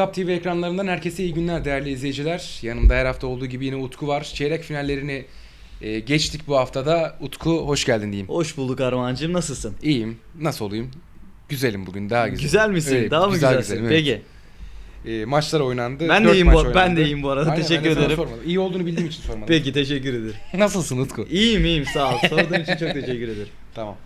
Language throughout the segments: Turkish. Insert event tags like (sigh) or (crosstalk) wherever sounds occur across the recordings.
Cup TV ekranlarından herkese iyi günler değerli izleyiciler. Yanımda her hafta olduğu gibi yine Utku var. Çeyrek finallerini e, geçtik bu haftada. Utku hoş geldin diyeyim. Hoş bulduk Armağan'cığım nasılsın? İyiyim. Nasıl olayım? Güzelim bugün daha güzel. Güzel misin? Öyle, Daha mı güzel güzelsin? güzelim, evet. Peki. E, maçlar oynandı. Ben de iyiyim bu- ben oynandı. de iyiyim bu arada. Aynen, Teşekkür ben ederim. sormadım. İyi olduğunu bildiğim için sormadım. Peki teşekkür ederim. (laughs) Nasılsın Utku? İyiyim iyiyim sağ ol. (laughs) Sorduğun için çok teşekkür ederim. Tamam.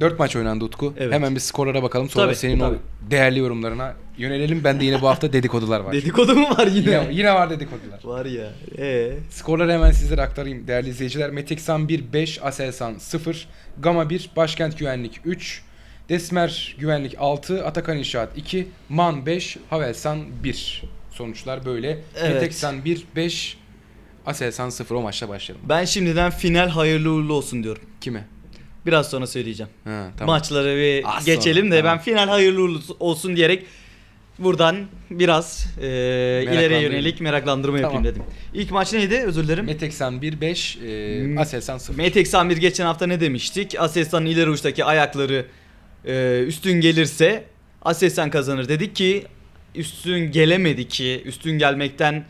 Dört maç oynandı Utku. Evet. Hemen bir skorlara bakalım. Sonra Tabii, senin tabii. o değerli yorumlarına yönelelim. Ben de yine bu hafta (laughs) dedikodular var. Dedikodu mu var yine? yine, yine var dedikodular. Var ya. Ee. Skorları hemen sizlere aktarayım değerli izleyiciler. Meteksan 1, 5, Aselsan 0, Gama 1, Başkent Güvenlik 3, Desmer Güvenlik 6, Atakan İnşaat 2, Man 5, Havelsan 1. Sonuçlar böyle. Evet. Meteksan 1, 5, Aselsan 0 o maçla başlayalım. Ben şimdiden final hayırlı uğurlu olsun diyorum. Kime? Biraz sonra söyleyeceğim. Ha, tamam. Maçları bir Az sonra, geçelim de tamam. ben final hayırlı uğurlu olsun diyerek buradan biraz e, ileriye yönelik meraklandırma Tamam. yapayım dedim. İlk maç neydi? Özür dilerim. Meteksan 1, 5, e, Hmm. Aselsan 0. Metek Samir geçen hafta ne demiştik? Aselsan'ın ileri uçtaki ayakları e, üstün gelirse Aselsan kazanır dedik ki üstün gelemedi ki üstün gelmekten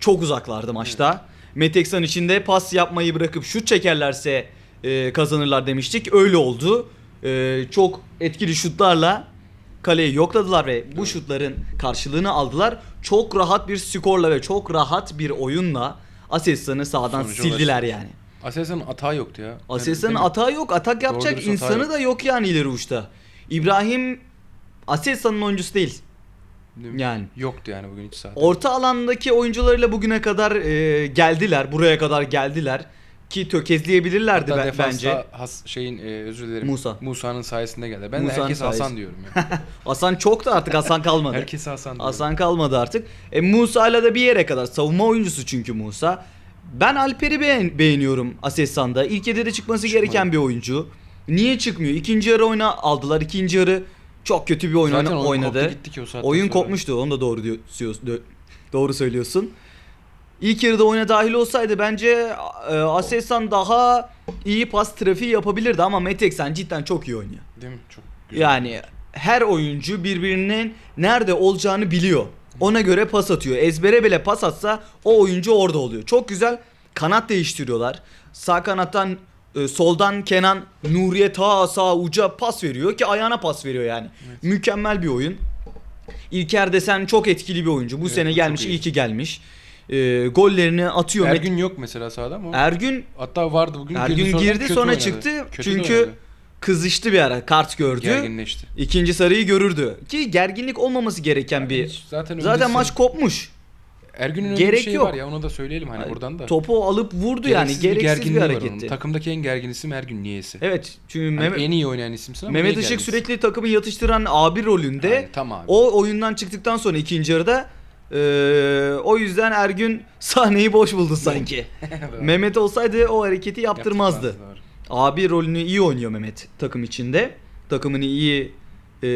çok uzaklardı maçta. Meteksan içinde pas yapmayı bırakıp şut çekerlerse e, kazanırlar demiştik. Öyle oldu. E, çok etkili şutlarla kaleyi yokladılar ve bu şutların karşılığını aldılar. Çok rahat bir skorla ve çok rahat bir oyunla Aselsan'ı sahadan Sonuca sildiler ulaştı. yani. Aselsan'ın atağı yoktu ya. Aselsan'ın mi? atağı yok. Atak yapacak insanı yok. da yok yani ileri uçta. İbrahim Aselsan'ın oyuncusu değil. Değil? Yani. Yoktu yani bugün hiç sahada. Orta alandaki oyuncularıyla bugüne kadar e, geldiler. Buraya kadar geldiler. Ki tökezleyebilirlerdi Hatta ben- defansta bence. Has, şeyin e, özür dilerim. Musa. Musa'nın sayesinde geldi. Ben de Musa'nın herkes Hasan diyorum ya. (laughs) Hasan çok da artık Hasan kalmadı. Herkes Hasan diyorum. Hasan kalmadı artık. E, Musa'yla da bir yere kadar savunma oyuncusu çünkü Musa. Ben Alper'i beğen- beğeniyorum Aselsan'da. İlk yarıda çıkması Çıkmadı. gereken bir oyuncu. Niye çıkmıyor? İkinci yarı oyna aldılar. İkinci yarı çok kötü bir oyun Zaten oynadı. koptu gitti ki o Oyun sonra. kopmuştu. Onu da doğru diyor, doğru söylüyorsun. İlk yarıda oyuna dahil olsaydı bence e, Aselsan daha iyi pas trafiği yapabilirdi ama Meteksan cidden çok iyi oynuyor. Değil mi? Çok güzel. Yani her oyuncu birbirinin nerede olacağını biliyor. Ona göre pas atıyor. Ezbere bile pas atsa o oyuncu orada oluyor. Çok güzel kanat değiştiriyorlar. Sağ kanattan e, soldan Kenan Nuriye ta sağ uca pas veriyor ki ayağına pas veriyor yani. Mükemmel bir oyun. İlker Desen çok etkili bir oyuncu. Bu Evet, sene gelmiş, iyi. iyi ki gelmiş. E, gollerini atıyor. Met- Ergün yok mesela sahada ama. Ergün Hatta vardı bugün. Ergün girdi, kötü sonra oynadı. çıktı. Kötü de Çünkü oynadı. kızıştı bir ara. Kart gördü. gerginleşti. İkinci sarıyı görürdü. Ki gerginlik olmaması gereken bir. Zaten, Zaten maç kopmuş. Ergün'ün öyle bir Gerek şey yok. var ya onu da söyleyelim hani buradan da. Topu alıp vurdu yani. Gereksiz bir, gerginliği var onun. hareketti. Takımdaki en gergin isim Ergün niyeyse. Evet. Çünkü Hani Mehmet, en iyi oynayan isimsin ama Mehmet niye Işık gerginsin? sürekli takımı yatıştıran abi rolünde. Yani, tam abi. O oyundan çıktıktan sonra ikinci yarıda eee, o yüzden Ergün sahneyi boş buldu sanki. (laughs) Mehmet olsaydı o hareketi yaptırmazdı. Doğru. Abi rolünü iyi oynuyor Mehmet takım içinde. Takımını iyi e,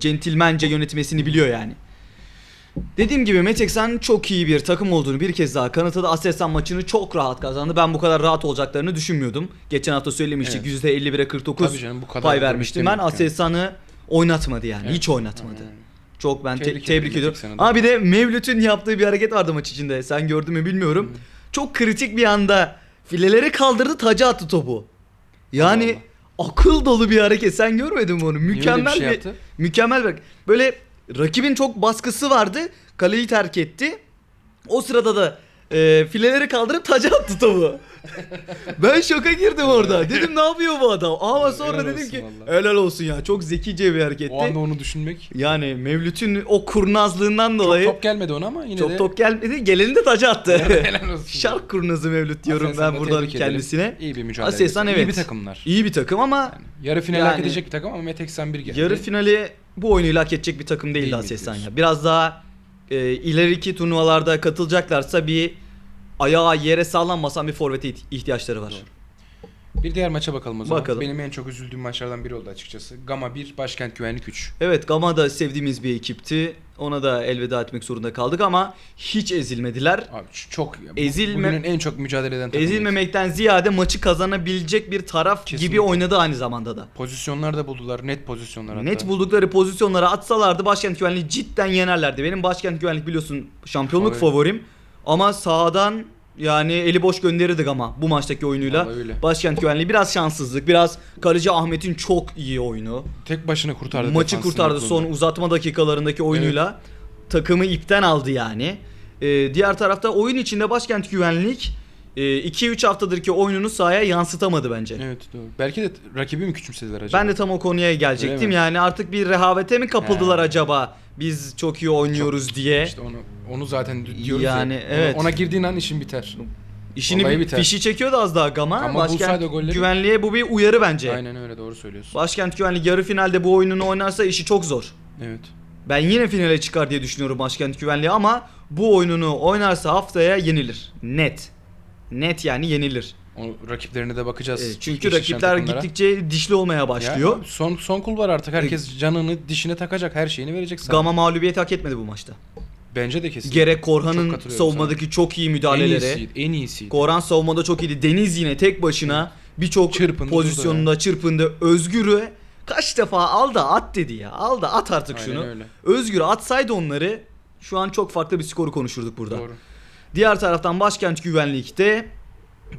centilmence yönetmesini biliyor yani. Dediğim gibi Meteksan çok iyi bir takım olduğunu bir kez daha kanıtladı. Aselsan maçını çok rahat kazandı. Ben bu kadar rahat olacaklarını düşünmüyordum. Geçen hafta söylemiştik Evet. %51'e 49 Tabii canım, bu kadar pay vermiştim ben. Aselsan'ı oynatmadı yani. Evet. Hiç oynatmadı. Aynen. Çok ben te- Tebrik tebrik, ederim ediyorum. Ama bir de Mevlüt'ün yaptığı bir hareket vardı maç içinde. Sen gördün mü bilmiyorum. Çok kritik bir anda fileleri kaldırdı taca attı topu. Yani akıl dolu bir hareket. Sen görmedin mi onu? Öyle Mükemmel bir şey bir, mükemmel bir böyle rakibin çok baskısı vardı. Kaleyi terk etti. O sırada da e, fileleri kaldırıp taca attı topu. (laughs) ben şoka girdim orada. Dedim ne yapıyor bu adam? Ama sonra Helal dedim olsun ki vallahi. helal olsun ya. Çok zekice bir hareketti. O anda onu düşünmek. Yani Mevlüt'ün o kurnazlığından dolayı Çok çok, top gelmedi ona ama yine de. top gelmedi. Geleni de taca attı. (laughs) Helal olsun. Şark kurnazı Mevlüt diyorum Aselsan'ı ben da buradan tebrik kendisine. İyi bir mücadele. Aselsan İyi evet. bir takımlar. İyi bir takım ama yarı final hak Yani- edecek bir takım ama Meteksan bir geldi. yarı finali bu oyunuyla hak edecek bir takım değildi Değil mi Aselsan ya. Biraz daha e, ileriki turnuvalarda katılacaklarsa bir ayağı yere sağlam basan bir forvete iht- ihtiyaçları var. Bir diğer maça bakalım o zaman. Bakalım. Benim en çok üzüldüğüm maçlardan biri oldu açıkçası. Gama 1, Başkent Güvenlik 3. Evet Gama da sevdiğimiz bir ekipti. Ona da elveda etmek zorunda kaldık ama hiç ezilmediler. Abi çok Ezilme- bugünün en çok mücadele eden takımıydı. Ezilmemekten ziyade maçı kazanabilecek bir taraf gibi Kesinlikle. oynadı aynı zamanda da. Pozisyonlar da buldular. Net pozisyonlar hatta. Net buldukları pozisyonlara atsalardı başkent güvenliği cidden yenerlerdi. Benim başkent güvenlik biliyorsun şampiyonluk Favori. favorim. Ama sahadan yani eli boş gönderirdik ama bu maçtaki oyunuyla. Vallahi öyle. Başkent güvenliği biraz şanssızlık. Biraz kaleci Ahmet'in çok iyi oyunu. Tek başına kurtardı. Maçı defansın kurtardı son uzatma dakikalarındaki oyunuyla. Takımı ipten aldı yani. Ee, diğer tarafta oyun içinde başkent güvenlik 2-3 haftadır ki oyununu sahaya yansıtamadı bence. Evet doğru. Belki de rakibi mi küçümsediler acaba? Ben de tam o konuya gelecektim. Yani artık bir rehavete mi kapıldılar He. acaba? Biz çok iyi oynuyoruz diye. İşte onu onu zaten di- diyoruz Yani, ya. Evet. Ona girdiğin an işin biter. İşini bir biter. fişi çekiyordu az daha Gama. Ama Başkent golleri- güvenliğe bu bir uyarı bence. Aynen öyle doğru söylüyorsun. Başkent güvenliği yarı finalde bu oyununu oynarsa işi çok zor. Evet. Ben yine finale çıkar diye düşünüyorum Başkent Güvenliği ama bu oyununu oynarsa haftaya yenilir. Net. Net yani yenilir. O rakiplerine de bakacağız. Ee, çünkü rakipler gittikçe dişli olmaya başlıyor. Ya, son son kul var artık. Herkes canını dişine takacak. Her şeyini verecek sana. Gama mağlubiyet hak etmedi bu maçta. Bence de kesin. Gerek Korhan'ın savunmadaki çok iyi en müdahaleleri. iyisiydi. En iyisiydi. Korhan savunmada çok iyiydi. Deniz yine tek başına birçok pozisyonunda çırpındı. Özgür'ü kaç defa al da at dedi ya. Al da at artık Aynen şunu. öyle. Özgür atsaydı onları şu an çok farklı bir skoru konuşurduk burada. Doğru. Diğer taraftan başkent güvenlikte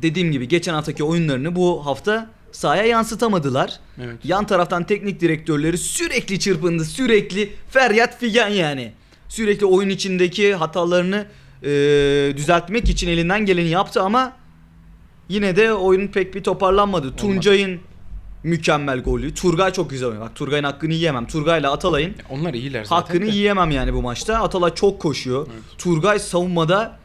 dediğim gibi geçen haftaki oyunlarını bu hafta sahaya yansıtamadılar. Evet. Yan taraftan teknik direktörleri sürekli çırpındı. Sürekli feryat figan yani. Sürekli oyun içindeki hatalarını e, düzeltmek için elinden geleni yaptı ama yine de oyun pek bir toparlanmadı. Tuncay'ın mükemmel golü. Turgay çok güzel oynuyor. Bak Turgay'ın hakkını yiyemem. Turgay'la Atalay'ın Onlar iyiler zaten. hakkını de. yiyemem yani bu maçta. Atalay çok koşuyor. Evet. Turgay savunmada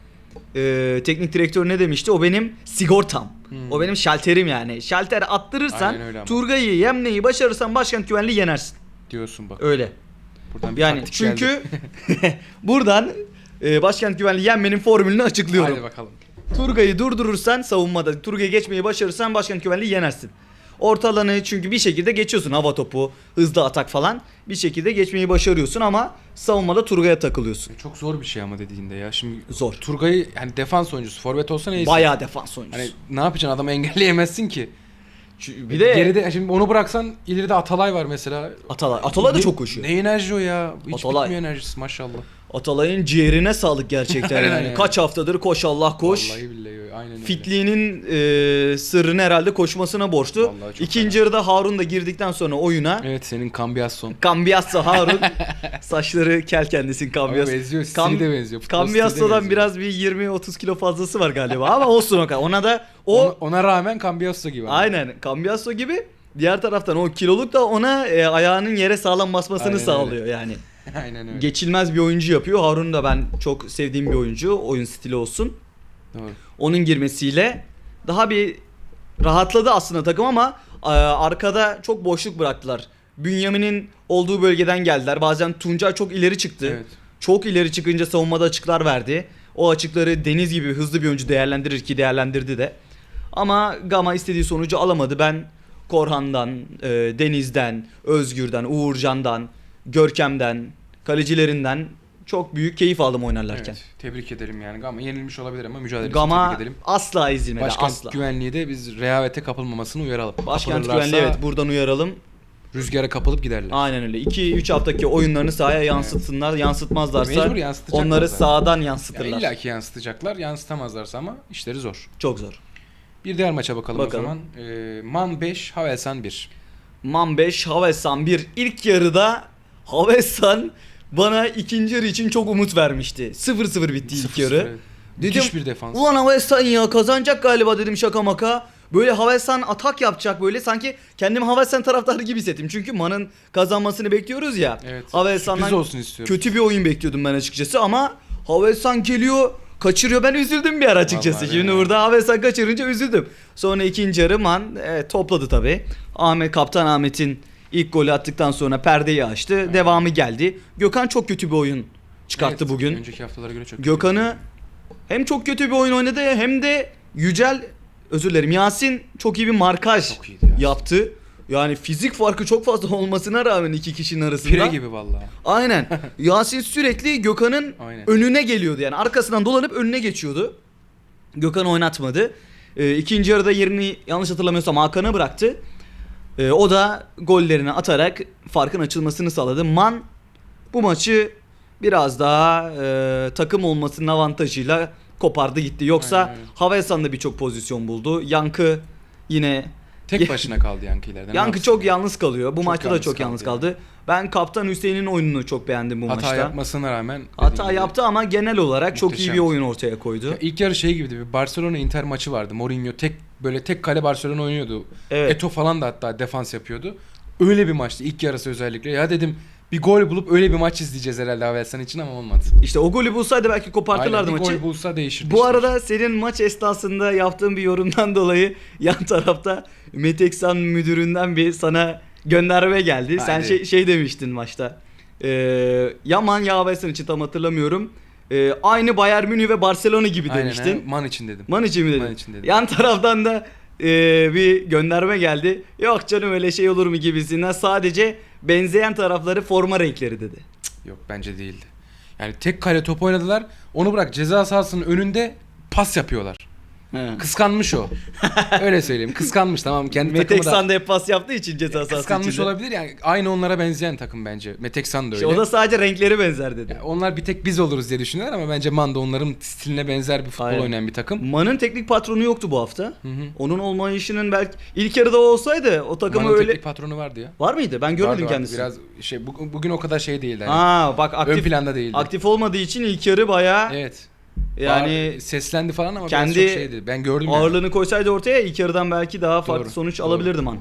e, teknik direktör ne demişti? O benim sigortam. Hmm. O benim şalterim yani. Şalter attırırsan. Turgay'ı yemleyi başarırsan başkent güvenliği yenersin. diyorsun bak. Öyle. Buradan bir Yani çünkü (laughs) buradan e, başkent güvenliği yenmenin formülünü açıklıyorum. Hadi bakalım. Turgay'ı durdurursan savunmada Turgay'ı geçmeyi başarırsan başkent güvenliği yenersin. Orta alanı çünkü bir şekilde geçiyorsun hava topu, hızlı atak falan. Bir şekilde geçmeyi başarıyorsun ama savunmada Turgay'a takılıyorsun. Çok zor bir şey ama dediğinde ya. Şimdi Zor. Turgay'ı hani defans oyuncusu, forvet olsa neyse. Bayağı defans oyuncusu. Hani ne yapacaksın adamı engelleyemezsin ki. Bir de Geride şimdi onu bıraksan ileride Atalay var mesela. Atalay. Atalay da Ne- çok koşuyor. Ne enerji o ya. Hiç Atalay. bitmiyor enerjisi maşallah. Atalay'ın ciğerine sağlık gerçekten (laughs) yani. Kaç haftadır koş Allah koş. Vallahi billahi aynen öyle. Fitliğinin e, sırrını herhalde koşmasına borçlu. Vallahi çok İkinci yarıda Harun da girdikten sonra oyuna. Evet senin Cambiasso. Cambiasso Harun. (laughs) Saçları kel kendisin Ama Cambiasso. benziyor. Cam- Stili de benziyor. futbol stili de Cambiasso'dan benziyor. biraz bir 20-30 kilo fazlası var galiba ama olsun o kadar. Ona da o Ona, ona rağmen Cambiasso gibi. ama. aynen Cambiasso gibi diğer taraftan o kiloluk da ona e, ayağının yere sağlam basmasını Aynen öyle. sağlıyor yani. (laughs) aynen öyle. Geçilmez bir oyuncu yapıyor. Harun da ben çok sevdiğim bir oyuncu. Oyun stili olsun. Doğru. Onun girmesiyle daha bir rahatladı aslında takım ama e, arkada çok boşluk bıraktılar. Bünyamin'in olduğu bölgeden geldiler. Bazen Tuncay çok ileri çıktı. Evet. Çok ileri çıkınca savunmada açıklar verdi. O açıkları Deniz gibi hızlı bir oyuncu değerlendirir ki değerlendirdi de. Ama Gama istediği sonucu alamadı. Ben Korhan'dan, e, Deniz'den, Özgür'den, Uğurcan'dan, Görkem'den, kalecilerinden çok büyük keyif aldım oynarlarken. Evet, tebrik edelim yani. Gama yenilmiş olabilir ama mücadelesini Gama tebrik edelim. asla ezilmedi Başkent asla. güvenliği de biz rehavete kapılmamasını uyaralım. Başkent güvenliği evet buradan uyaralım. Rüzgara kapılıp giderler. Aynen öyle. 2-3 haftaki oyunlarını sahaya yansıtsınlar. Yansıtmazlarsa Mecbur yansıtacaklar onları zaten. sahadan Yani yansıtırlar. İlla ki yansıtacaklar. Yansıtamazlarsa ama işleri zor. Çok zor. Bir diğer maça bakalım, Bakalım. o zaman. Ee, Man 5, Havelsan 1. Man 5, Havesan 1. İlk yarıda Havesan bana ikinci yarı için çok umut vermişti. 0-0 bitti ilk 0-0, yarı. Müthiş bir defans. Ulan Havesan ya kazanacak galiba dedim şaka maka. Böyle Havesan atak yapacak böyle sanki kendimi Havesan taraftarı gibi hissettim. Çünkü Man'ın kazanmasını bekliyoruz ya. Evet. Havesan'dan olsun istiyorum. kötü bir oyun bekliyordum ben açıkçası ama Havesan geliyor kaçırıyor ben üzüldüm bir ara açıkçası. Vallahi Şimdi öyle. burada Havesan kaçırınca üzüldüm. Sonra ikinci yarı Man evet, topladı tabi. Ahmet Kaptan Ahmet'in ilk golü attıktan sonra perdeyi açtı. Devamı geldi. Gökhan çok kötü bir oyun çıkarttı Evet, bugün. Önceki haftalara göre çok Gökhan'ı hem çok kötü bir oyun oynadı hem de Yücel özür dilerim Yasin çok iyi bir markaj Çok Yasin. yaptı. Yani fizik farkı çok fazla olmasına rağmen iki kişinin arasında. Pire gibi vallahi. Aynen. (laughs) Yasin sürekli Gökhan'ın önüne geliyordu yani arkasından dolanıp önüne geçiyordu. Gökhan oynatmadı. Ee, ikinci yarıda yerini yanlış hatırlamıyorsam Hakan'a bıraktı. Ee, o da gollerini atarak farkın açılmasını sağladı. Man bu maçı biraz daha e, takım olmasının avantajıyla kopardı gitti. Yoksa Aynen, aynen. Havesan da birçok pozisyon buldu. Yankı yine Tek başına kaldı Yankı ileride. Ne Yankı yapsın? çok yalnız kalıyor. Bu Çok maçta da yalnız çok kaldı yalnız yani. kaldı. Ben kaptan Hüseyin'in oyununu çok beğendim bu Hata maçta. yapmasına rağmen. dediğim Hata gibi. yaptı ama genel olarak çok iyi Muhteşem. bir oyun ortaya koydu. Ya İlk yarı şey gibiydi. Bir Barcelona Inter maçı vardı. Mourinho tek böyle tek kale Barcelona oynuyordu. Evet. Eto falan da hatta defans yapıyordu. Öyle bir maçtı ilk yarısı özellikle. Ya dedim bir gol bulup öyle bir maç izleyeceğiz herhalde Havelsan için ama olmadı. İşte o golü bulsaydı belki kopartırlardı Aynen, bir maçı. gol bulsa değişirdi. Bu işler. arada senin maç esnasında yaptığın bir yorumdan (laughs) dolayı yan tarafta Meteksan müdüründen bir sana gönderme geldi. Sen şey, şey demiştin maçta. Ee, Yaman Yavesan için tam hatırlamıyorum. Ee, aynı Bayern Münih ve Barcelona gibi Aynen, demiştin. he, Man için dedim. Man için mi dedin? Man için dedim. Yan taraftan da e, bir gönderme geldi. Yok canım öyle şey olur mu gibisinden sadece benzeyen tarafları forma renkleri dedi. Yok bence değildi. Yani tek kale top oynadılar. Onu bırak ceza sahasının önünde pas yapıyorlar. Kıskanmış o. (laughs) Öyle söyleyeyim. Kıskanmış tamam kendi takımı da. Meteksan da hep pas yaptığı için ceza sahası Kıskanmış içinde. olabilir yani. Aynı onlara benzeyen takım bence. Meteksan da öyle. İşte o da sadece renkleri benzer dedi. Onlar bir tek biz oluruz diye düşünüyorlar ama bence Manda onların stiline benzer bir futbol Aynen. oynayan bir takım. Man'ın teknik patronu yoktu bu hafta. Hı hı. Onun olmayışının belki ilk yarıda olsaydı o takımı Man'ın öyle teknik patronu vardı ya. var mıydı? Ben görmedim Vardı, vardı. kendisini. Biraz şey bu- bugün o kadar şey değildi. Yani. Aa bak aktif Ön planda değildi. aktif olmadığı için ilk yarı bayağı Evet. Yani Bağır- seslendi falan ama kendi çok şeydi. Ben gördüm yani. ağırlığını koysaydı ortaya ilk yarıdan belki daha farklı Doğru, sonuç doğru. alabilirdi Man.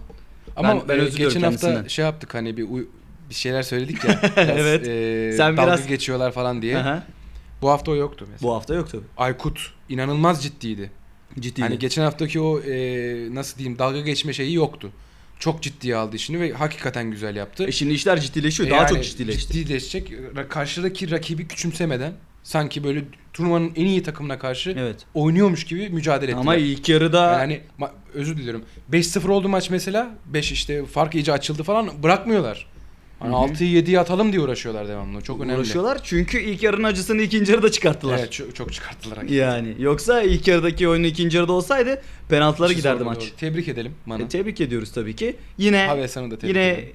Ama Ben- ben e, özür geçen hafta kendisinden. şey yaptık hani bir bir şeyler söyledik ya. (laughs) Biraz, Evet. e, Sen dalga biraz- geçiyorlar falan diye. Aha. Bu hafta o yoktu mesela. Bu hafta yok tabii. Aykut inanılmaz ciddiydi. Ciddi. Hani geçen haftaki o e, nasıl diyeyim dalga geçme şeyi yoktu. Çok ciddiye aldı işini ve hakikaten güzel yaptı. E şimdi işler ciddileşiyor. E Daha yani çok ciddileşti. Ciddileşecek. Karşıdaki rakibi küçümsemeden sanki böyle turnuvanın en iyi takımına karşı Evet. oynuyormuş gibi mücadele ettiler. Ama ilk yarıda yani ma- özür diliyorum. 5-0 oldu maç mesela. 5 işte fark iyice açıldı falan bırakmıyorlar. Hani Hı hı. 6'yı 7'yi atalım diye uğraşıyorlar devamlı. Çok önemli. uğraşıyorlar. Çünkü ilk yarının acısını ikinci yarıda çıkarttılar. Evet çok, çok çıkarttılar. hakikaten. Yani yoksa ilk yarıdaki oyunu ikinci yarıda olsaydı penaltılara İşi giderdi maç. orada. Tebrik edelim Man'ı. E, tebrik ediyoruz tabii ki. Yine Havesan'ı da tebrik yine edelim.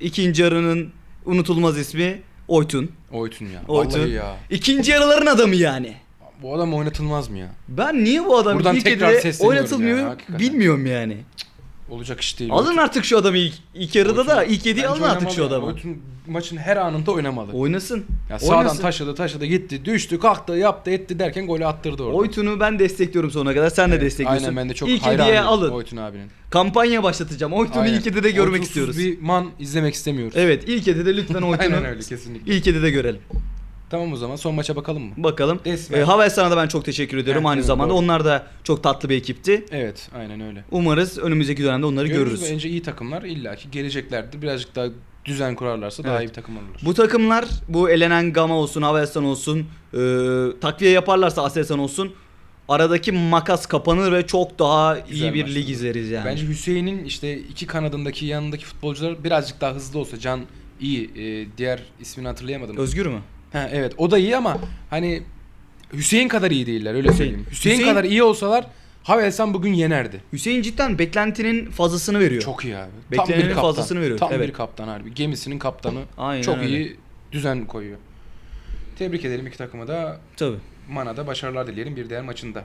e, ikinci yarının unutulmaz ismi Oytun. Oytun ya. Oytun. Vallahi ya. İkinci yarıların adamı yani. Bu adam oynatılmaz mı ya? Ben niye bu adam Buradan ilk tekrar sesleniyorum oynatılmıyor hakikaten. bilmiyorum yani. Olacak iş değil. Alın artık şu adamı ilk, ilk yarıda da ilk yediği bence alın artık şu ya. adamı. Oytun maçın her anında oynamalı. Oynasın. Ya sağdan Oynasın. taşıdı taşıdı gitti düştü kalktı yaptı etti derken golü attırdı orada. Oytun'u ben destekliyorum sonuna kadar. Sen de destekliyorsun. Aynen ben de çok İlk hayranım alın. Oytun abinin. Kampanya başlatacağım. Oytun'u Aynen. ilk hedide görmek Oytunsuz istiyoruz. bir man izlemek istemiyoruz. Evet ilk hedide lütfen (laughs) Oytun'u Aynen öyle kesinlikle. ilk hedide görelim. Tamam o zaman son maça bakalım mı? Bakalım. Desmen. E, Havelsan'a da ben çok teşekkür ediyorum Evet, aynı evet, zamanda. doğru. Onlar da çok tatlı bir ekipti. Evet aynen öyle. Umarız önümüzdeki dönemde onları görürüz. Bence iyi takımlar illaki geleceklerdir. Birazcık daha düzen kurarlarsa daha Evet. iyi bir takım olurlar. Bu takımlar bu elenen Gama olsun, Havelsan olsun, e, takviye yaparlarsa Aselsan olsun aradaki makas kapanır ve çok daha Güzel iyi bir maçlar lig izleriz yani. Bence Hüseyin'in işte iki kanadındaki yanındaki futbolcular birazcık daha hızlı olsa Can iyi. Ee, diğer ismini hatırlayamadım. Özgür mü? Ha, evet o da iyi ama hani Hüseyin kadar iyi değiller öyle söyleyeyim. Hüseyin, Hüseyin- kadar iyi olsalar Havelsan bugün yenerdi. Hüseyin cidden beklentinin fazlasını veriyor. Çok iyi abi. Beklenenin kaptan. fazlasını veriyor, Tam evet. bir kaptan harbi. Gemisinin kaptanı. Aynen çok öyle. iyi düzen koyuyor. Tebrik edelim iki takıma da. Tabii. Mana'da başarılar dileyelim bir diğer maçında.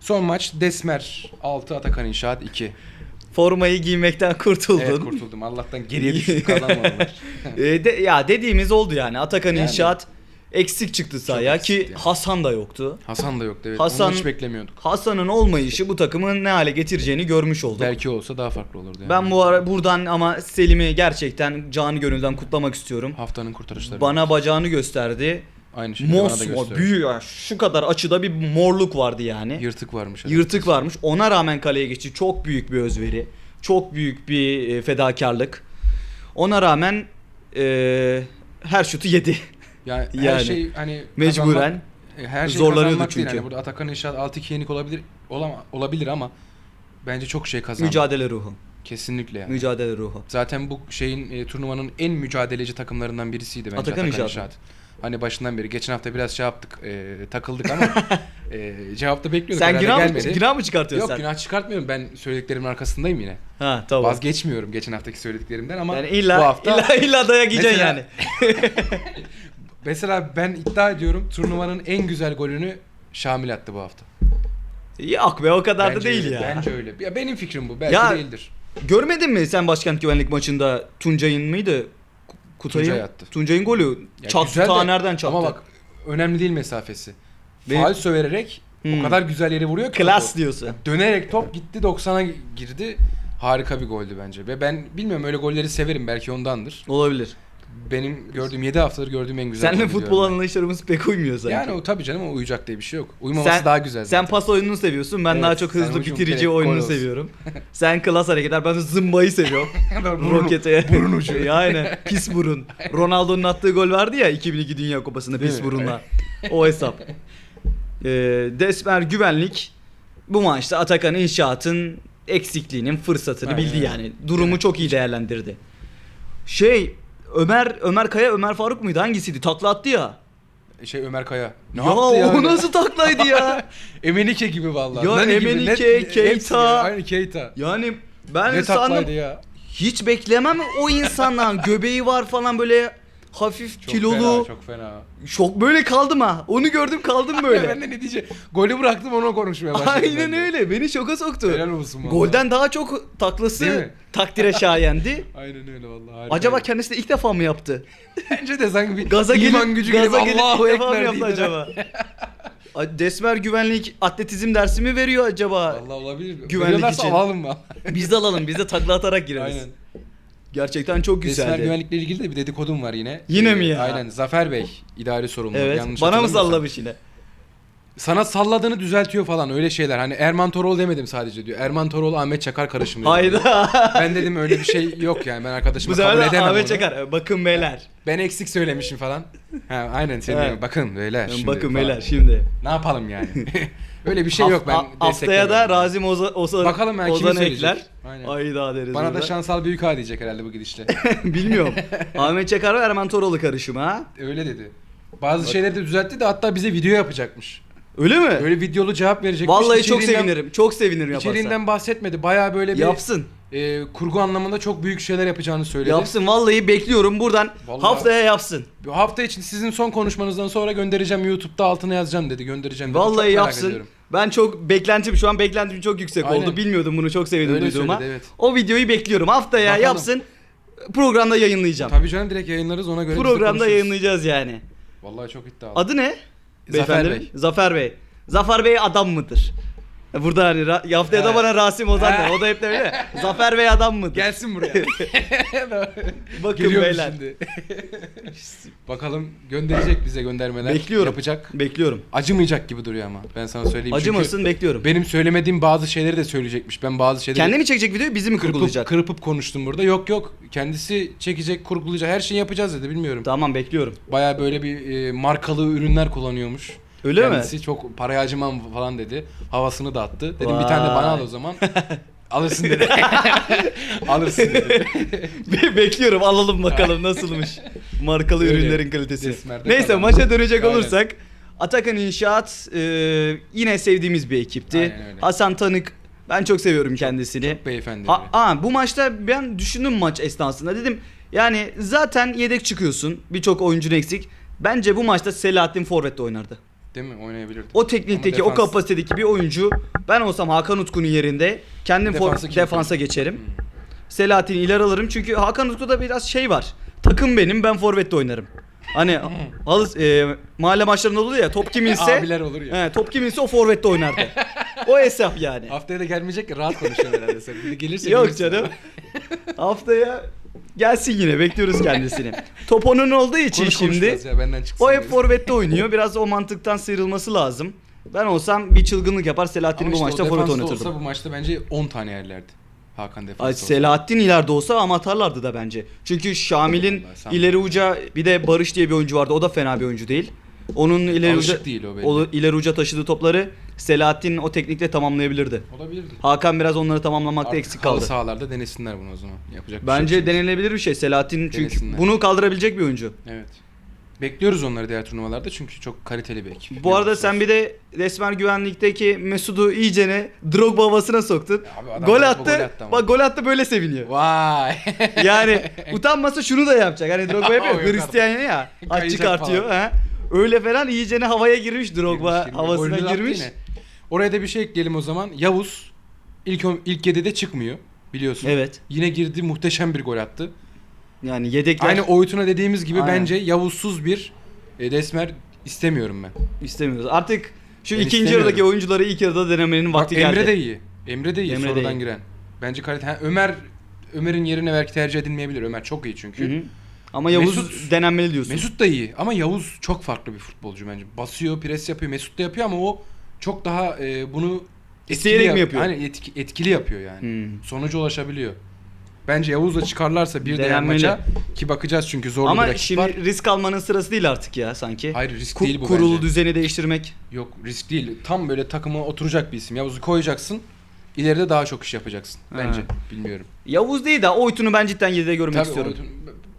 Son maç Desmer 6 Atakan İnşaat 2. Formayı giymekten kurtuldun. Evet kurtuldum. Allah'tan geriye düştük (laughs) kazanmadılar. E, de, ya dediğimiz oldu yani. Atakan Yani. İnşaat eksik çıktı sahaya ki yani. Hasan da yoktu. Hasan da yoktu evet. Hasan- Onu hiç beklemiyorduk. Hasan'ın olmayışı bu takımın ne hale getireceğini görmüş olduk. Belki olsa daha farklı olurdu yani. Ben bu ara buradan ama Selim'i gerçekten canı gönülden kutlamak istiyorum. haftanın kurtarışları. Bana bacağını gösterdi. Aynı şekilde bana da Mosmor, gösteriyor. büyük ya, şu kadar açıda bir morluk vardı yani. Yırtık varmış. Yırtık varmış. Ona rağmen kaleye geçti. Çok büyük bir özveri. Çok büyük bir e, fedakarlık. Ona rağmen e, her şutu yedi. Yani, her (laughs) Yani. şey hani Mecburen. kazanmak- her şey Zorlanıyordu kazanmak değil. çünkü. Yani burada Atakan İnşaat 6-2 yenik olabilir olama, olabilir ama bence çok şey kazandı. Mücadele ruhu. Kesinlikle yani. Mücadele ruhu. Zaten bu şeyin e, turnuvanın en mücadeleci takımlarından birisiydi bence Atakan Atakan, İnşaat. İnşaat. Hani başından beri geçen hafta biraz şey yaptık, e, takıldık ama (laughs) e, cevapta bekliyorduk. Sen herhalde günah mı, gelmedi. günah mı çıkartıyorsun Yok sen? günah çıkartmıyorum. Ben söylediklerimin arkasındayım yine. Ha tamam. Vazgeçmiyorum geçen haftaki söylediklerimden ama yani illa, bu hafta illa, illa dayak yiyeceksin Mesela- yani. (laughs) mesela ben iddia ediyorum turnuvanın en güzel golünü Şamil attı bu hafta. Yok be o kadar da Bence değil öyle, ya. Bence öyle. Ya benim fikrim bu. Belki Ya- değildir. Görmedin mi sen başkent güvenlik maçında Tuncay'ın mıydı? Kutay'ın, Tuncay attı. Tuncay'ın golü. Ya güzel ta de- nereden çaktı? Ama bak önemli değil mesafesi. Benim- Faal sövererek Hmm. o kadar güzel yeri vuruyor ki. Klas topu. diyorsun. Dönerek top gitti 90'a girdi. Harika bir goldü bence. Ve ben bilmiyorum öyle golleri severim belki ondandır. Olabilir. Benim gördüğüm 7 haftadır gördüğüm en güzel Seninle futbol ben. anlayışlarımız pek uymuyor sanki. Yani o tabii canım o uyacak diye bir şey yok. Uymaması sen, daha güzel Sen zaten. pas oyununu seviyorsun. Ben Evet, daha çok sen hızlı bitirici oyununu seviyorum. (laughs) sen klas hareketler. Ben de zımbayı seviyorum. (laughs) Burun- Rokete. burun ucu. Ya (laughs) Aynen. Pis burun. Ronaldo'nun attığı gol vardı ya 2002 Dünya Kupası'nda pis burunla. O hesap. Ee, Desmer Güvenlik bu maçta Atakan İnşaat'ın eksikliğinin fırsatını Aynen bildi yani. Durumu çok iyi değerlendirdi. Şey Ömer Ömer Kaya Ömer Faruk muydu? Hangisiydi? Takla attı ya. Şey Ömer Kaya. Ne ya yaptı ya? o nasıl taklaydı ya? (laughs) Emenike gibi vallahi. Ya Nani gibi, Emenike, net- hepsi Keita. gibi. Aynı Keita. Yani ben ne sandım taklaydı ya. hiç beklemem o insandan (laughs) göbeği var falan böyle hafif Çok kilolu. fena, çok fena. Şok böyle kaldım ha. Onu gördüm kaldım (laughs) ben böyle. de ne diyeceğim? Golü bıraktım ona konuşmaya başladım. Aynen ben öyle. Beni şoka soktu. Helal olsun vallahi. Golden daha çok taklası takdire şayendi. (laughs) Aynen öyle vallahi. harika. acaba kendisi de ilk defa mı yaptı? (laughs) bence de sanki bir Gaza gelip, gücü gaza gelip gelip Allahu defa mı Ekber yaptı acaba? Desmer güvenlik atletizm dersi mi veriyor acaba? Vallahi olabilir. Güvenlik için. alalım mı? Biz de alalım. Biz de takla atarak gireriz. Aynen. Gerçekten çok güzeldi. güvenlikle ilgili de bir dedikodum var yine. Yine Ee, mi ya? Aynen. Zafer Bey idari sorumlu. Evet. Yanlış Bana mı sallamış yine? Sana salladığını düzeltiyor falan öyle şeyler. Hani Erman Toroğlu demedim sadece diyor. Erman Toroğlu Ahmet Çakar karışımı. Hayda. Ben dedim öyle bir şey yok yani ben arkadaşıma Bu kabul de edemem Ahmet onu. Çakar. Bakın beyler. Ben eksik söylemişim falan. Ha, aynen senin Evet. bakın beyler şimdi Bakın falan. beyler şimdi. Ne yapalım yani? (laughs) öyle bir şey yok ben Haf- Haftaya da desteklemiyorum. Razim Oza, Oza, Bakalım ya, kimi Ozan söyleyecek? ekler. Aynen. Ayda deriz Bana da burada. Şansal Büyük Ağa diyecek herhalde bu gidişle. (laughs) Bilmiyorum. (laughs) Ahmet Çakar ve Erman Toroğlu karışımı ha. öyle dedi. Bazı şeyleri de düzeltti de hatta bize video yapacakmış. Öyle mi? Öyle videolu cevap verecekmiş. Vallahi çok İçeriğinden- sevinirim. Çok sevinirim yaparsa. İçeriğinden bahsetmedi. Bayağı böyle bir Yapsın. E, kurgu anlamında çok büyük şeyler yapacağını söyledi. Yapsın vallahi bekliyorum buradan Vallahi. haftaya yapsın. Bu hafta için sizin son konuşmanızdan sonra göndereceğim YouTube'da altına yazacağım dedi. Göndereceğim dedi. Vallahi merak yapsın. ediyorum. Ben çok beklentim şu an beklentim çok yüksek Aynen. oldu. Bilmiyordum bunu çok sevindim Öyle duyduğuma. söyledi, evet. O videoyu bekliyorum. Haftaya Bakalım. yapsın. Programda yayınlayacağım. Tabii canım direkt yayınlarız ona göre biz de Programda konuşuruz. yayınlayacağız yani. Vallahi çok iddialı. Adı ne? Zafer? Bey. Zafer Bey. Zafer Bey adam mıdır? Burada hani ra- haftaya da bana Rasim Ozan der. O da hep de öyle. Zafer Bey adam mıdır? Gelsin buraya. (laughs) Bakın Geliyorum beyler. şimdi. (laughs) Bakalım gönderecek bize göndermeler. Bekliyorum. Yapacak. Bekliyorum. Acımayacak gibi duruyor ama ben sana söyleyeyim. Acımasın Çünkü bekliyorum. benim söylemediğim bazı şeyleri de söyleyecekmiş. Ben bazı şeyleri Kendi mi çekecek videoyu bizi mi kırpıp, kurgulayacak? kırpıp konuştum burada. Yok yok. Kendisi çekecek, kurgulayacak. Her şeyi yapacağız dedi. Bilmiyorum. Tamam bekliyorum. Baya böyle bir e, markalı ürünler kullanıyormuş. Öyle mi? Kendisi çok paraya acımam falan dedi. Havasını da attı. Dedim bir tane de bana Vay. al o zaman. (laughs) Alırsın dedi. (laughs) Alırsın dedi. Be- Bekliyorum alalım bakalım nasılmış markalı Öyle. ürünlerin kalitesi. Desmer'de Neyse kazandı. maça dönecek Aynen. olursak Atakan İnşaat e, yine sevdiğimiz bir ekipti. Aynen öyle. Hasan Tanık ben çok seviyorum kendisini. Beyefendi. Ha, aa, bu maçta ben düşündüm maç esnasında dedim yani zaten yedek çıkıyorsun birçok oyuncun eksik. Bence bu maçta Selahattin Forvet'te oynardı. Değil mi? Oynayabilirdi. O teknikteki, Ama o defans- kapasitedeki bir oyuncu ben olsam Hakan Utku'nun yerinde kendim for- Defansı kim defansa geçerim. Hmm. Selahattin'i ileri alırım çünkü Hakan Utku'da biraz şey var. Takım benim ben forvette oynarım. Hani halı, e, mahalle maçlarında oluyor ya top kiminse Abiler olur ya. he, top kiminse o forvette oynardı. o hesap yani. Haftaya da gelmeyecek ki rahat konuşuyor herhalde sen. Gelirse Yok canım. (laughs) Haftaya gelsin yine bekliyoruz kendisini. (laughs) Top onun olduğu için Konuş konuş şimdi biraz ya benden çıksın. o hep forvette oynuyor. Biraz o mantıktan sıyrılması lazım. Ben olsam bir çılgınlık yapar Selahattin'i Ama bu işte maçta forvet defansta oynatırdım. olsa bu maçta bence 10 tane yerlerdi. Hakan defansta Ay, olsa. Selahattin ileride olsa ama atarlardı da bence. Çünkü Şamil'in Vallahi ileri uca bir de Barış diye bir oyuncu vardı. O da fena bir oyuncu değil. Onun ileri Alışık uca, değil o belli. o ileri uca taşıdığı topları Selahattin o teknikle tamamlayabilirdi. Olabilirdi. Hakan biraz onları tamamlamakta Artık eksik halı kaldı. sahalarda denesinler bunu o zaman. Yapacak bir Bence şey yok. denilebilir bir şey. Selahattin çünkü Denesinler. bunu kaldırabilecek bir oyuncu. Evet. Bekliyoruz onları diğer turnuvalarda çünkü çok kaliteli bir ekip. Bu arada sen bir de Resmer güvenlikteki Mesut'u iyicene Drogba havasına soktun. Abi adam Gol Drogba attı. gol attı ama. bak gol attı böyle seviniyor. Vay. Yani (laughs) utanmasa şunu da yapacak. Hani Drogba O yapıyor. yok Cristiano ya. (laughs) Aç Kayacak çıkartıyor. falan. Ha. Öyle falan iyicene havaya girmiş Drogba Girmiş, girmiş. havasına Golünü de girmiş. yine. Oraya da bir şey ekleyelim o zaman. Yavuz ilk ilk 7'de çıkmıyor biliyorsun. Evet. Yine girdi muhteşem bir gol attı. Yani yedekler Aynı Oytun'a dediğimiz gibi Aynen. bence Yavuzsuz bir e, Desmer istemiyorum ben. istemiyoruz. Artık şu Ben ikinci yarıdaki oyuncuları ilk yarıda denemenin vakti Bak, geldi. Emre de iyi. Emre de iyi Emre de sonradan iyi. giren. Bence kalite. Ha, Ömer Ömer'in yerine belki tercih edilmeyebilir. Ömer çok iyi çünkü. Hı hı. Ama Yavuz Mesut- denenmeli diyorsun. Mesut da iyi ama Yavuz çok farklı bir futbolcu bence. Basıyor, pres yapıyor. Mesut da yapıyor ama o çok daha e, bunu İsteyerek yap- mi yapıyor? Hani etki- etkili yapıyor yani. Hmm. Sonuca ulaşabiliyor. Bence Yavuz'la çıkarlarsa bir Denenmeli. maça ki bakacağız çünkü zorlu bir Ama rakip şimdi var. risk almanın sırası değil artık ya sanki. Hayır risk Ku- değil bu kurulu bence. düzeni değiştirmek. Yok risk değil. Tam böyle takıma oturacak bir isim. Yavuz'u koyacaksın. İleride daha çok iş yapacaksın. Ha. Bence. Bilmiyorum. Yavuz değil de Oytun'u ben cidden 7'de görmek Tabii istiyorum. Oytun,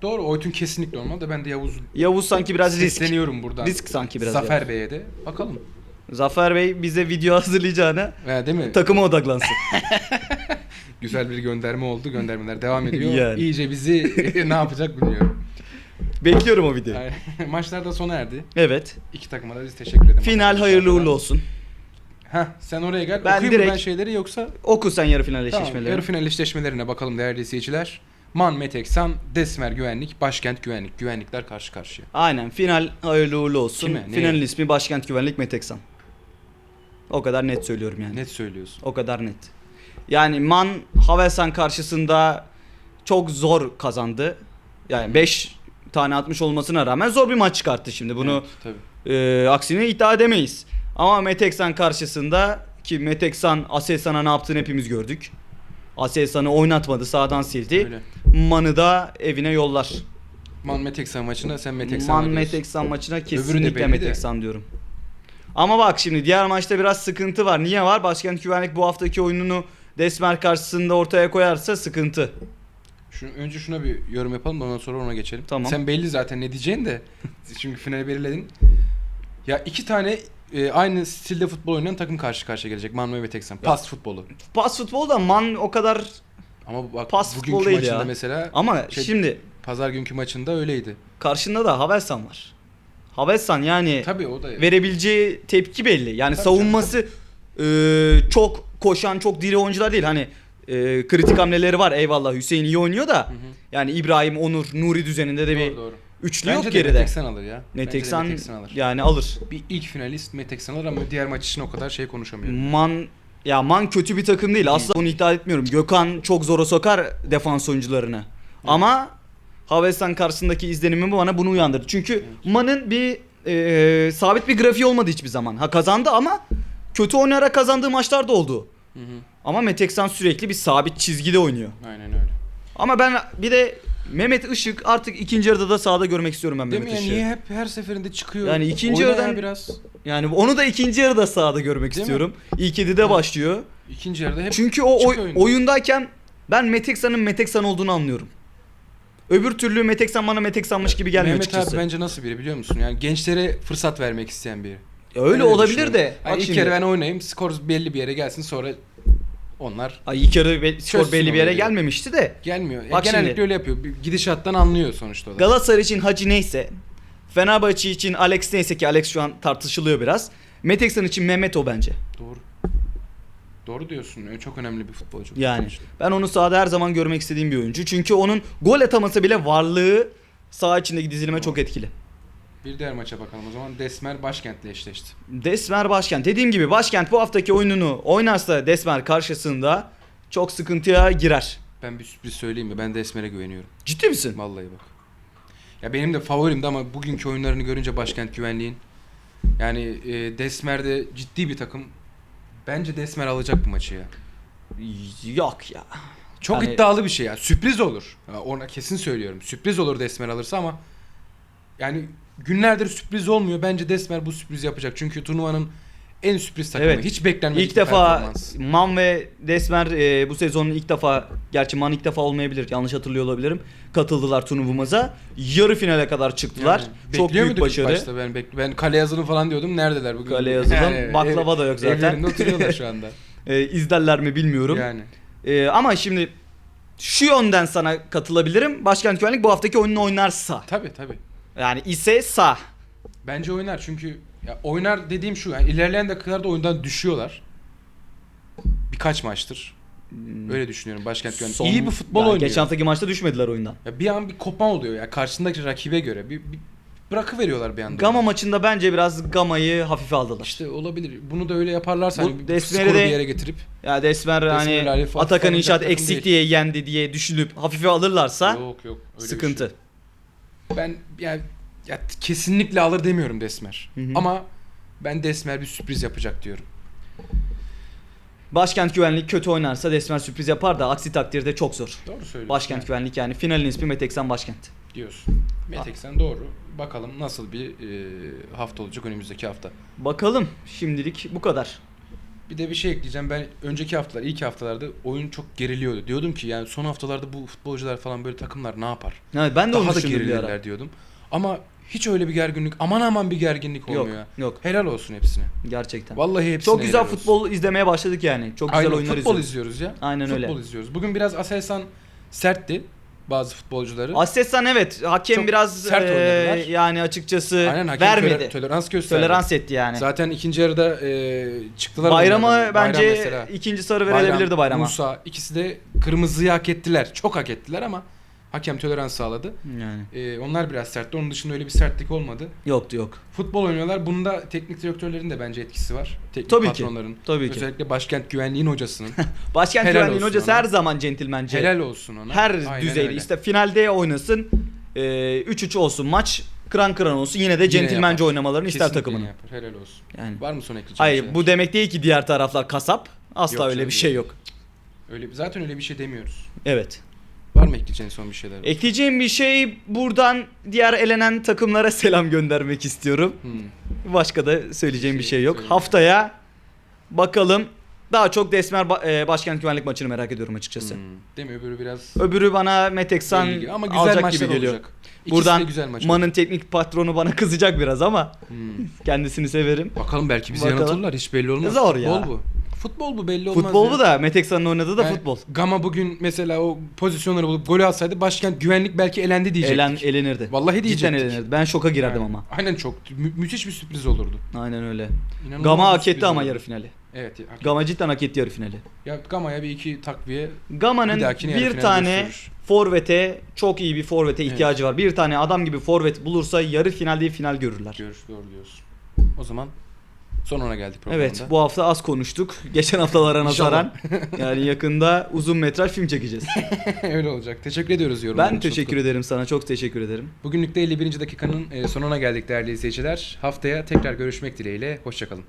doğru Oytun kesinlikle olmalı da ben de Yavuz'u Yavuz sanki biraz risk. sesleniyorum buradan. Risk sanki biraz Zafer Yavuz. Bey'e de. Bakalım. Zafer Bey bize video (laughs) hazırlayacağına Ha, değil mi? takıma odaklansın. (laughs) Güzel bir gönderme oldu. Göndermeler devam ediyor. (laughs) Yani. İyice bizi ne yapacak bilmiyorum. Bekliyorum o videoyu. Yani, maçlar da sona erdi. Evet. İki takıma da biz teşekkür ederim. Final hayırlı uğurlu olsun. Heh, sen oraya gel. Ben Okuyayım mı direkt- ben şeyleri yoksa? Oku sen yarı final Tamam, eşleşmeleri. yarı final eşleşmelerine bakalım değerli izleyiciler. Man Meteksan, Desmer Güvenlik, Başkent Güvenlik. Güvenlikler karşı karşıya. Aynen final hayırlı uğurlu olsun. Kime? Neye? Finalin ismi Başkent Güvenlik Meteksan. O kadar net söylüyorum yani. Net söylüyorsun. O kadar net. Yani Man Havelsan karşısında çok zor kazandı. Yani 5 tane atmış olmasına rağmen zor bir maç çıkarttı şimdi. Bunu Evet, tabii. e, aksine iddia edemeyiz. Ama Meteksan karşısında ki Meteksan Aselsan'a ne yaptığını hepimiz gördük. Aselsan'ı oynatmadı sağdan sildi. Öyle. Man'ı da evine yollar. Man Meteksan maçına sen Meteksan Man Meteksan maçına kesinlikle. Meteksan diyorum. Ama bak şimdi diğer maçta biraz sıkıntı var. Niye var? Başkent Güvenlik bu haftaki oyununu Desmer karşısında ortaya koyarsa sıkıntı. Şu, önce şuna bir yorum yapalım ondan sonra ona geçelim. Tamam. Sen belli zaten ne diyeceğin de. (laughs) Çünkü finali belirledin. Ya iki tane e, aynı stilde futbol oynayan takım karşı karşıya gelecek. Man ve Meteksan. Pas futbolu. Pas futbolda Man o kadar Ama bak Pas bugünkü futbol değil maçında ya. mesela ama Şey- şimdi pazar günkü maçında öyleydi. karşında da Havelsan var. Havelsan yani Tabii o da verebileceği tepki belli. Yani Tabii savunması e, çok koşan, çok diri oyuncular değil. Hani e, kritik hamleleri var eyvallah. Hüseyin iyi oynuyor da. Yani İbrahim, Onur, Nuri düzeninde de bir Doğru, doğru. Üçlü Bence yok de geride. Meteksan alır ya. Meteksan Meteksan alır. yani alır. Bir ilk finalist Meteksan alır ama diğer maç için o kadar şey konuşamıyorum. Man ya Man kötü bir takım değil. Asla bunu iddia etmiyorum. Gökhan çok zora sokar defans oyuncularını. Ama Havestan karşısındaki izlenimi bana bunu uyandırdı. Çünkü Man'ın bir e, sabit bir grafiği olmadı hiçbir zaman. Ha kazandı ama kötü oynayarak kazandığı maçlar da oldu. Hı hı. Ama Meteksan sürekli bir sabit çizgide oynuyor. Aynen öyle. Ama ben bir de Mehmet Işık artık ikinci yarıda da sahada görmek istiyorum ben Değil mi Mehmet ya? Işık'ı. Niye hep her seferinde çıkıyor? Yani ikinci Oyna ya yarıdan- biraz. Yani onu da ikinci yarıda sahada görmek Değil mi? istiyorum. İlk 7'de başlıyor. İkinci yarıda hep Çünkü o oy- oyundayken ben Meteksan'ın Meteksan olduğunu anlıyorum. Öbür türlü Meteksan bana Meteksanmış gibi gelmiyor Mehmet açıkçası. abi bence nasıl biri biliyor musun? Yani gençlere fırsat vermek isteyen biri. Ya öyle olabilir düşünüyorum. de. Hani Bak ilk şimdi. kere ben oynayayım, skor belli bir yere gelsin sonra onlar Ay ilk yarı be- skor Çözsün belli bir yere olayı. gelmemişti de. gelmiyor. Ya Bak genellikle şimdi. öyle yapıyor. Bir Gidişattan anlıyor sonuçta o da. Galatasaray için Hacı neyse. Fenerbahçe için Alex neyse ki Alex şu an tartışılıyor biraz. Meteksan için Mehmet o bence. Doğru. Doğru diyorsun. Ö- Çok önemli bir futbolcu. Yani ben onu sahada her zaman görmek istediğim bir oyuncu. Çünkü onun gol ataması bile varlığı saha içindeki dizilime çok etkili. Bir diğer maça bakalım o zaman. Desmer Başkent'le eşleşti. Desmer Başkent. Dediğim gibi Başkent bu haftaki oyununu oynarsa Desmer karşısında çok sıkıntıya girer. Ben bir sürpriz söyleyeyim mi? Ben Desmer'e güveniyorum. Ciddi misin? Vallahi bak. Ya benim de favorimdi ama bugünkü oyunlarını görünce Başkent Güvenliğin yani e, Desmer de ciddi bir takım. Bence Desmer alacak bu maçı ya. Yok ya. Çok Yani- iddialı bir şey ya. Sürpriz olur. Ona kesin söylüyorum. Sürpriz olur Desmer alırsa ama yani günlerdir sürpriz olmuyor. Bence Desmer bu sürpriz yapacak. Çünkü turnuvanın en sürpriz takımı. Evet. Hiç beklenmedik İlk defa. Man ve Desmer e, bu sezonun ilk defa gerçi Man ilk defa olmayabilir yanlış hatırlıyor olabilirim. Katıldılar turnuvamıza. Yarı finale kadar çıktılar. Yani Çok büyük başarı. Başta ben, bek- ben kale yazılım falan diyordum. Neredeler bugün? Kale yazılım, (laughs) baklava da yok zaten. Evlerinde oturuyorlar şu anda. (laughs) E, izlerler mi bilmiyorum. Yani. E, ama şimdi şu yönden sana katılabilirim. Başkent Güvenlik bu haftaki oyununu oynarsa. Tabii tabii. Yani ise sa. Bence oynar çünkü ya oynar dediğim şu yani ilerleyen dakikalarda oyundan düşüyorlar. Birkaç maçtır. Öyle düşünüyorum başkent güvenlik. Son- İyi bir futbol yani oynuyor. Geçen haftaki maçta düşmediler oyundan. Ya bir an bir kopma oluyor ya karşısındaki rakibe göre. Bir, bir bırakıveriyorlar bir anda. Gama maçında bence biraz Gama'yı hafife aldılar. işte olabilir. Bunu da öyle yaparlarsa Bu hani bir Desmer'i skoru de- bir yere getirip Ya Desmer Desmer hani Ali Atakan alınacak İnşaat takım eksik değil. diye yendi diye düşünüp hafife alırlarsa yok yok öyle bir sıkıntı. şey yok. Ben yani ya kesinlikle alır demiyorum Desmer. Hı hı. Ama ben Desmer bir sürpriz yapacak diyorum. Başkent Güvenlik kötü oynarsa Desmer sürpriz yapar da aksi takdirde çok zor. Doğru söylüyorsun. Başkent Yani. Güvenlik yani finalin ismi Meteksan Başkent. diyorsun. Meteksen doğru. Bakalım nasıl bir e, hafta olacak önümüzdeki hafta. Bakalım şimdilik bu kadar. Bir de bir şey ekleyeceğim. Ben önceki haftalar, ilk haftalarda oyun çok geriliyordu. Diyordum ki yani son haftalarda bu futbolcular falan böyle takımlar ne yapar? Yani ben de onu Daha da düşündüm bir ara. gerilirler diyordum. Ama hiç öyle bir gerginlik, aman aman bir gerginlik Yok olmuyor. yok Helal olsun hepsine. gerçekten. Vallahi hepsine Çok güzel helal olsun. futbol izlemeye başladık yani. Çok güzel Aynen, oyunlar futbol izliyoruz. izliyoruz ya. Aynen futbol öyle. izliyoruz. Bugün biraz Aselsan sertti bazı futbolcuları. Aselsan evet hakem Çok biraz sert oynadılar. yani açıkçası Aynen hakem vermedi. töler- tolerans gösterdi. Tolerans etti yani. Zaten ikinci yarıda e, çıktılar. Bayrama. Bayram bence mesela. ikinci sarı Bayram, verilebilirdi bayrama. Musa ikisi de kırmızıyı hak ettiler. Çok hak ettiler ama hakem tolerans sağladı. Yani E, onlar biraz sertti. Onun dışında öyle bir sertlik olmadı. yoktu yok. Futbol oynuyorlar. Bunda teknik direktörlerin de bence etkisi var. Teknik Tabii ki. patronların. Tabii ki. Özellikle başkent güvenliğin hocasının. (laughs) Başkent Helal Güvenliğin hocası ona. her zaman centilmence. Helal olsun ona. Her Aynen düzeyde öyle. işte finalde oynasın. eee, 3-3 olsun maç. Kıran kıran olsun. Yine de centilmence yapar. oynalarını ister Kesinlikle takımının. yapar. Helal olsun. Yani. Var mı son ekleyeceğin Hayır şeyler? bu demek değil ki diğer taraflar kasap. Asla Yok öyle bir şey yok. Öyle zaten öyle bir şey demiyoruz. Evet. Var mı ekleyeceğin son bir şeyler? Ekleyeceğim bir şey buradan diğer elenen takımlara selam göndermek istiyorum. Hmm. Başka da söyleyeceğim bir Şey şey yok. söyleyeyim. Haftaya bakalım. Daha çok Desmer Ba- e, Başkent Güvenlik maçını merak ediyorum açıkçası. Hmm. Değil mi? Öbürü biraz Öbürü bana Meteksan ama güzel alacak maçlar gibi geliyor. olacak. İkisi Buradan de güzel maç Man'ın olacak. teknik patronu bana (laughs) kızacak biraz ama Hmm. kendisini severim. Bakalım belki bizi Bakalım. yanıltırlar. Hiç belli olmaz. Zor ya. bu. Futbol bu belli olmaz. Futbol ya. bu da Meteksan'ın oynadığı da Yani futbol. Gama bugün mesela o pozisyonları bulup golü atsaydı başkent güvenlik belki elendi diyecektik. Elen, elenirdi. Vallahi Cidden diyecektik. elenirdi. Ben şoka girerdim Yani ama. Aynen çok mü- müthiş bir sürpriz olurdu. Aynen öyle. İnanılmaz Gama bir hak sürpriz etti ama olurdu. yarı finali. Evet. hak- Gama cidden hak etti yarı finali. Ya Gama'ya bir iki takviye Gama'nın Bir dahakine yarı bir finalde tane gösterir. forvete çok iyi bir forvete ihtiyacı var. Bir tane adam gibi forvet bulursa yarı final değil final görürler. görüş doğru diyorsun. O zaman sonuna geldik programda. Evet bu hafta az konuştuk. Geçen haftalara nazaran. (laughs) Yani yakında uzun metraj film çekeceğiz. (laughs) Öyle olacak. Teşekkür ediyoruz yorumların ben teşekkür ederim sana. Çok teşekkür ederim. Bugünlük de 51. dakikanın e, sonuna geldik değerli izleyiciler. Haftaya tekrar görüşmek dileğiyle. Hoşçakalın.